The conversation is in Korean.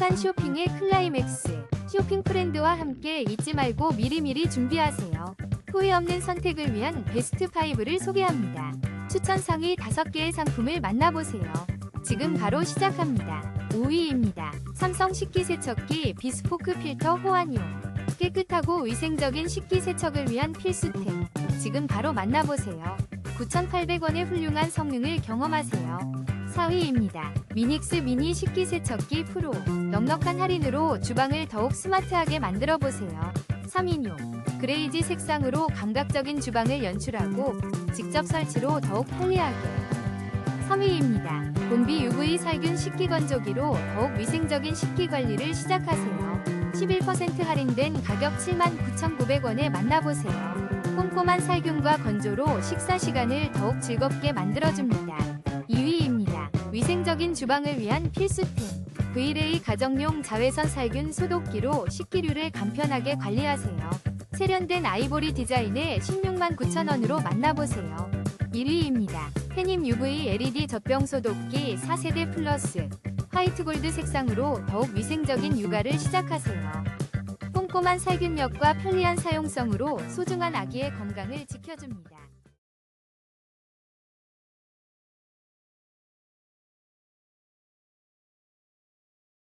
행복한 쇼핑의 클라이맥스. 쇼핑 프렌드와 함께 잊지 말고 미리미리 준비하세요. 후회 없는 선택을 위한 베스트 5를 소개합니다. 추천 상위 5개의 상품을 만나보세요. 지금 바로 시작합니다. 5위입니다. 삼성 식기세척기 비스포크 필터 호환용. 깨끗하고 위생적인 식기세척을 위한 필수템. 지금 바로 만나보세요. 9,800원의 훌륭한 성능을 경험하세요. 4위입니다. 미닉스 미니 식기세척기 프로. 넉넉한 할인으로 주방을 더욱 스마트하게 만들어 보세요. 3인용. 그레이지 색상으로 감각적인 주방을 연출하고 직접 설치로 더욱 편리하게. 3위입니다. 봄비 UV 살균 식기 건조기로 더욱 위생적인 식기 관리를 시작하세요. 11% 할인된 가격 79,900원에 만나보세요. 꼼꼼한 살균과 건조로 식사 시간을 더욱 즐겁게 만들어줍니다. 2위입니다. 위생적인 주방을 위한 필수템. VLA 가정용 자외선 살균 소독기로 식기류를 간편하게 관리하세요. 세련된 아이보리 디자인의 16만 9천원으로 만나보세요. 1위입니다. 페님 UV LED 젖병 소독기 4세대 플러스 화이트 골드 색상으로 더욱 위생적인 육아를 시작하세요. 꼼꼼한 살균력과 편리한 사용성으로 소중한 아기의 건강을 지켜줍니다.